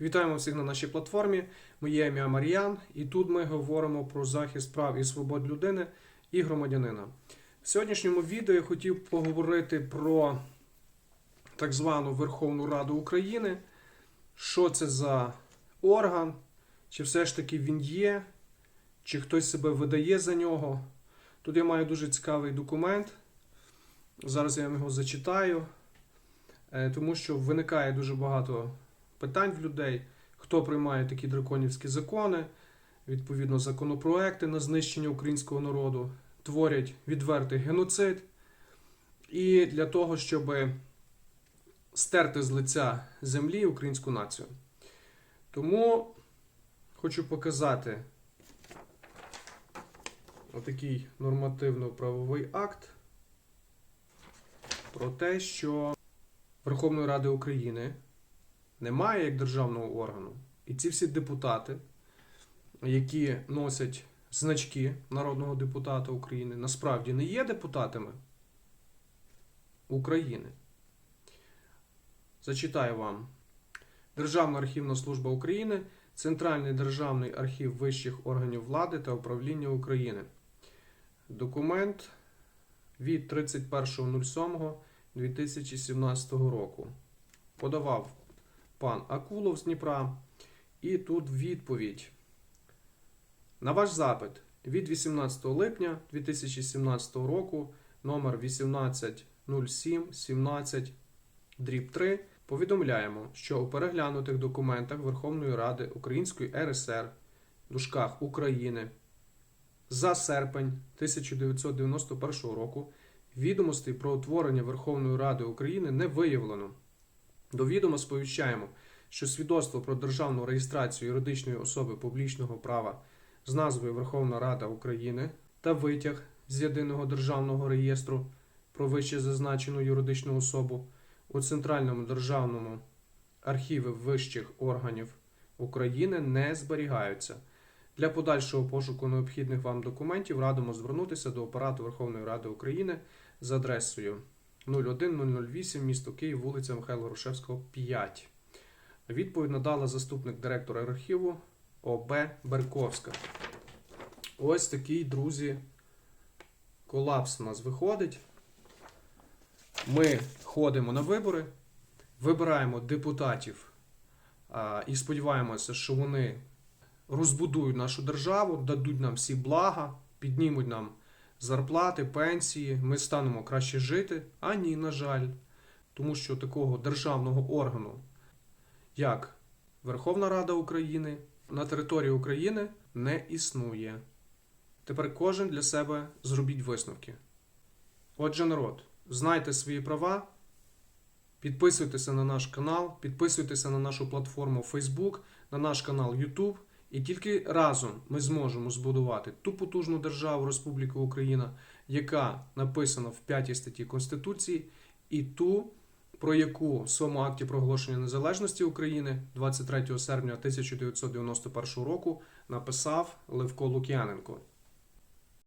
Вітаємо всіх на нашій платформі. Моє ім'я Мар'ян, і тут ми говоримо про захист прав і свобод людини і громадянина. В сьогоднішньому відео я хотів поговорити про так звану Верховну Раду України. Що це за орган? Чи все ж таки він є, чи хтось себе видає за нього. Тут я маю дуже цікавий документ. Зараз я вам його зачитаю, е, тому що виникає дуже багато питань в людей, хто приймає такі драконівські закони, відповідно, законопроекти на знищення українського народу, творять відвертий геноцид. І для того, щоб стерти з лиця землі українську націю. Тому хочу показати отакий нормативно-правовий акт про те, що Верховної Ради України немає як державного органу. І ці всі депутати, які носять значки народного депутата України, насправді не є депутатами України. Зачитаю вам. Державна архівна служба України, Центральний державний архів вищих органів влади та управління України. Документ від 31.07.2017 року. Подавав пан Акулов з Дніпра. І тут відповідь. На ваш запит від 18 липня 2017 року номер 1807 17 дріб 3 повідомляємо, що у переглянутих документах Верховної Ради Української РСР дужках України за серпень 1991 року відомостей про утворення Верховної Ради України не виявлено. До відома сповіщаємо, що свідоцтво про державну реєстрацію юридичної особи публічного права з назвою Верховна Рада України та витяг з єдиного державного реєстру про вище зазначену юридичну особу у Центральному державному архіві вищих органів України не зберігаються. Для подальшого пошуку необхідних вам документів радимо звернутися до апарату Верховної Ради України за адресою 01008 місто Київ, вулиця Михайла Грушевського, 5. Відповідь надала заступник директора архіву ОБ Берковська. Ось такий, друзі, колапс у нас виходить. Ми ходимо на вибори, вибираємо депутатів і сподіваємося, що вони розбудують нашу державу, дадуть нам всі блага, піднімуть нам зарплати, пенсії, ми станемо краще жити. А ні, на жаль, тому що такого державного органу, як Верховна Рада України, на території України не існує. Тепер кожен для себе зробіть висновки. Отже, народ, знайте свої права, підписуйтеся на наш канал, підписуйтеся на нашу платформу Facebook, на наш канал YouTube. І тільки разом ми зможемо збудувати ту потужну державу Республіку Україна, яка написана в 5 статті Конституції, і ту, про яку в своєму акті проголошення незалежності України 23 серпня 1991 року написав Левко Лук'яненко.